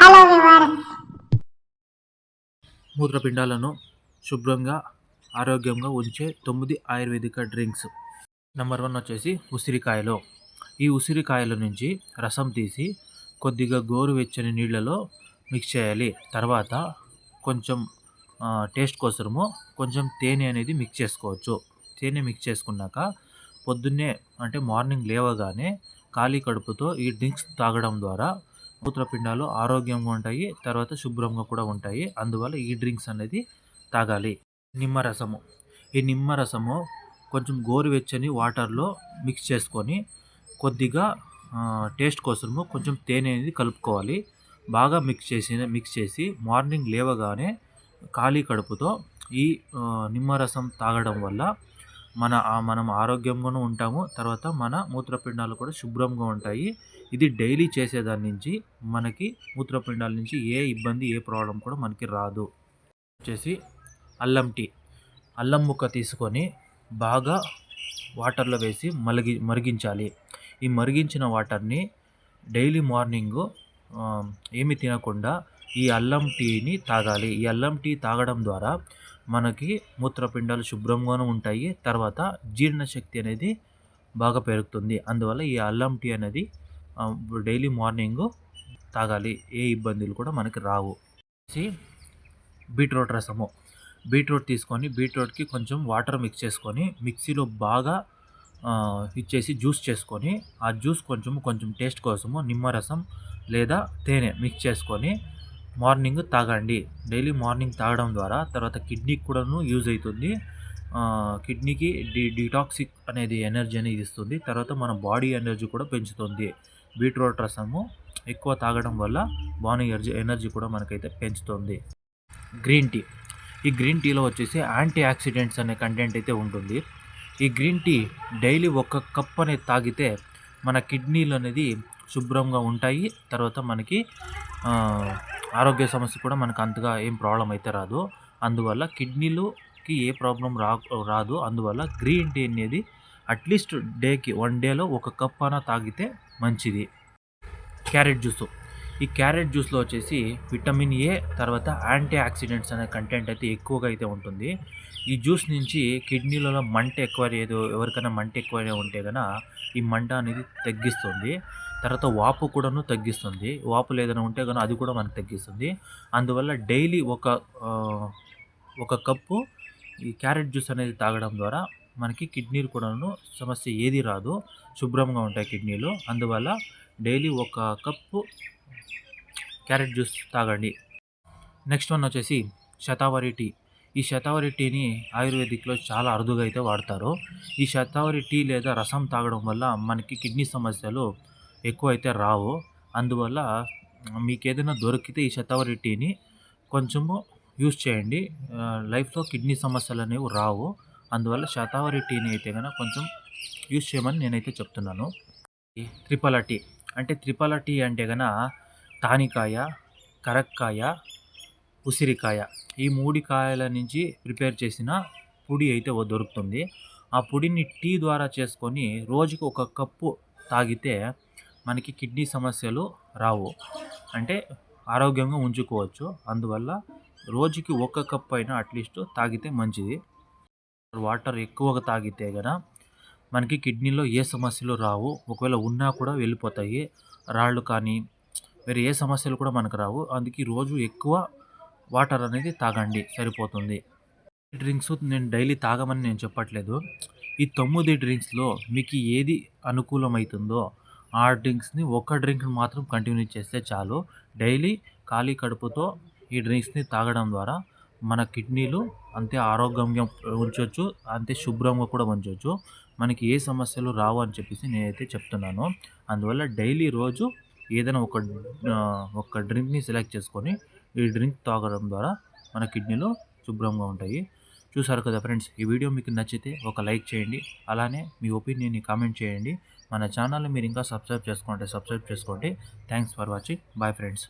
Hello viewers మూత్రపిండాలను శుభ్రంగా ఆరోగ్యంగా ఉంచే తొమ్మిది ఆయుర్వేదిక డ్రింక్స్. నెంబర్ వన్ వచ్చేసి ఉసిరికాయలు. ఈ ఉసిరికాయల నుంచి రసం తీసి కొద్దిగా గోరువెచ్చని నీళ్ళలో మిక్స్ చేయాలి. తర్వాత కొంచెం టేస్ట్ కోసము కొంచెం తేనె అనేది మిక్స్ చేసుకోవచ్చు. తేనె మిక్స్ చేసుకున్నాక పొద్దున్నే అంటే మార్నింగ్ లేవగానే ఖాళీ కడుపుతో ఈ డ్రింక్స్ తాగడం ద్వారా మూత్రపిండాలు ఆరోగ్యంగా ఉంటాయి తర్వాత శుభ్రంగా కూడా ఉంటాయి. అందువల్ల ఈ డ్రింక్స్ అనేది తాగాలి. నిమ్మరసము. ఈ నిమ్మరసము కొంచెం గోరువెచ్చని వాటర్లో మిక్స్ చేసుకొని కొద్దిగా టేస్ట్ కోసము కొంచెం తేనె అనేది కలుపుకోవాలి. బాగా మిక్స్ చేసి మిక్స్ చేసి మార్నింగ్ లేవగానే ఖాళీ కడుపుతో ఈ నిమ్మరసం తాగడం వల్ల మన మనం ఆరోగ్యంగానూ ఉంటాము. తర్వాత మన మూత్రపిండాలు కూడా శుభ్రంగా ఉంటాయి. ఇది డైలీ చేసేదాని నుంచి మనకి మూత్రపిండాల నుంచి ఏ ఇబ్బంది ఏ ప్రాబ్లం కూడా మనకి రాదు. వచ్చేసి అల్లం టీ. అల్లం ముక్క తీసుకొని బాగా వాటర్లో వేసి మరిగి మరిగించాలి. ఈ మరిగించిన వాటర్ని డైలీ మార్నింగ్ ఏమి తినకుండా ఈ అల్లం టీని తాగాలి. ఈ అల్లం టీ తాగడం ద్వారా మనకి మూత్రపిండాలు శుభ్రంగాను ఉంటాయి. తర్వాత జీర్ణశక్తి అనేది బాగా పెరుగుతుంది. అందువల్ల ఈ అల్లం టీ అనేది డైలీ మార్నింగ్ తాగాలి. ఏ ఇబ్బందులు కూడా మనకి రావు. వచ్చి బీట్రూట్ రసము. బీట్రూట్ తీసుకొని బీట్రూట్కి కొంచెం వాటర్ మిక్స్ చేసుకొని మిక్సీలో బాగా ఇచ్చేసి జ్యూస్ చేసుకొని ఆ జ్యూస్ కొంచెం కొంచెం టేస్ట్ కోసము నిమ్మరసం లేదా తేనె మిక్స్ చేసుకొని మార్నింగ్ తాగండి. డైలీ మార్నింగ్ తాగడం ద్వారా తర్వాత కిడ్నీకి కూడాను యూజ్ అవుతుంది. కిడ్నీకి డి డిటాక్సిక్ అనేది ఎనర్జీ అనేది ఇస్తుంది. తర్వాత మన బాడీ ఎనర్జీ కూడా పెంచుతుంది. బీట్రూట్ రసము ఎక్కువ తాగడం వల్ల బాడీ ఎనర్జీ ఎనర్జీ కూడా మనకైతే పెంచుతుంది. Green tea. ఈ గ్రీన్ టీలో వచ్చేసి యాంటీ ఆక్సిడెంట్స్ అనే కంటెంట్ అయితే ఉంటుంది. ఈ గ్రీన్ టీ డైలీ ఒక కప్ అనేది తాగితే మన కిడ్నీలు అనేది శుభ్రంగా ఉంటాయి. తర్వాత మనకి ఆరోగ్య సమస్య కూడా మనకు అంతగా ఏం ప్రాబ్లం అయితే రాదు. అందువల్ల కిడ్నీలుకి ఏ ప్రాబ్లం రా రాదు. అందువల్ల గ్రీన్ టీ అనేది అట్లీస్ట్ డేకి వన్ డేలో ఒక కప్ అయినా తాగితే మంచిది. Carrot juice. ఈ క్యారెట్ జ్యూస్లో వచ్చేసి విటమిన్ ఏ తర్వాత యాంటీ ఆక్సిడెంట్స్ అనే కంటెంట్ అయితే ఎక్కువగా అయితే ఉంటుంది. ఈ జ్యూస్ నుంచి కిడ్నీలలో మంట ఎక్కువ లేదు ఎవరికైనా మంట ఎక్కువ ఉంటే కనుక ఈ మంట అనేది తగ్గిస్తుంది. తర్వాత వాపు కూడాను తగ్గిస్తుంది. వాపు ఏదైనా ఉంటే కనుక అది కూడా మనకు తగ్గిస్తుంది. అందువల్ల డైలీ ఒక ఒక కప్పు ఈ క్యారెట్ జ్యూస్ అనేది తాగడం ద్వారా మనకి కిడ్నీలు కూడాను సమస్య ఏది రాదు. శుభ్రంగా ఉంటాయి కిడ్నీలు. అందువల్ల డైలీ ఒక కప్పు క్యారెట్ జ్యూస్ తాగండి. నెక్స్ట్ వన్ వచ్చేసి శతావరి టీ. ఈ శతావరి టీని ఆయుర్వేదిక్లో చాలా అరుదుగా అయితే వాడతారు. ఈ శతావరి టీ లేదా రసం తాగడం వల్ల మనకి కిడ్నీ సమస్యలు ఎక్కువ అయితే రావు. అందువల్ల మీకు ఏదైనా దొరికితే ఈ శతావరి టీని కొంచెము యూస్ చేయండి. లైఫ్లో కిడ్నీ సమస్యలు అనేవి రావు. అందువల్ల శతావరి టీని అయితే కనుక కొంచెం యూస్ చేయమని నేనైతే చెప్తున్నాను. ఈ త్రిపల టీ అంటే త్రిపల టీ అంటే గన తానికాయ కరక్కాయ ఉసిరికాయ ఈ మూడు కాయల నుంచి ప్రిపేర్ చేసిన పొడి అయితే దొరుకుతుంది. ఆ పొడిని టీ ద్వారా చేసుకొని రోజుకి ఒక కప్పు తాగితే మనకి కిడ్నీ సమస్యలు రావు. అంటే ఆరోగ్యంగా ఉంచుకోవచ్చు. అందువల్ల రోజుకి ఒక కప్పు అయినా అట్లీస్ట్ తాగితే మంచిది. వాటర్ ఎక్కువగా తాగితే కదా మనకి కిడ్నీలో ఏ సమస్యలు రావు ఒకవేళ ఉన్నా కూడా వెళ్ళిపోతాయి. రాళ్ళు కానీ వేరే ఏ సమస్యలు కూడా మనకు రావు. అందుకే రోజు ఎక్కువ వాటర్ అనేది తాగండి సరిపోతుంది. డ్రింక్స్ నేను డైలీ తాగమని నేను చెప్పట్లేదు. ఈ తొమ్మిది డ్రింక్స్లో మీకు ఏది అనుకూలమవుతుందో ఆ డ్రింక్స్ని ఒక్క డ్రింక్ మాత్రం కంటిన్యూ చేస్తే చాలు. డైలీ ఖాళీ కడుపుతో ఈ డ్రింక్స్ని తాగడం ద్వారా మన కిడ్నీలు అంతే ఆరోగ్యంగా ఉంచవచ్చు అంతే శుభ్రంగా కూడా ఉంచవచ్చు మనకి ఏ సమస్యలు రావు అని చెప్పేసి నేనైతే చెప్తున్నాను. అందువల్ల డైలీ రోజు ఏదైనా ఒక ఒక డ్రింక్ని సెలెక్ట్ చేసుకొని ఈ డ్రింక్ తాగడం ద్వారా మన కిడ్నీలు శుభ్రంగా ఉంటాయి. చూసారు కదా ఫ్రెండ్స్ ఈ వీడియో మీకు నచ్చితే ఒక లైక్ చేయండి. అలానే మీ ఒపీనియన్ని కామెంట్ చేయండి. మన ఛానల్ని మీరు ఇంకా సబ్స్క్రైబ్ చేసుకుంటే సబ్స్క్రైబ్ చేసుకోండి. Thanks for watching. Bye friends.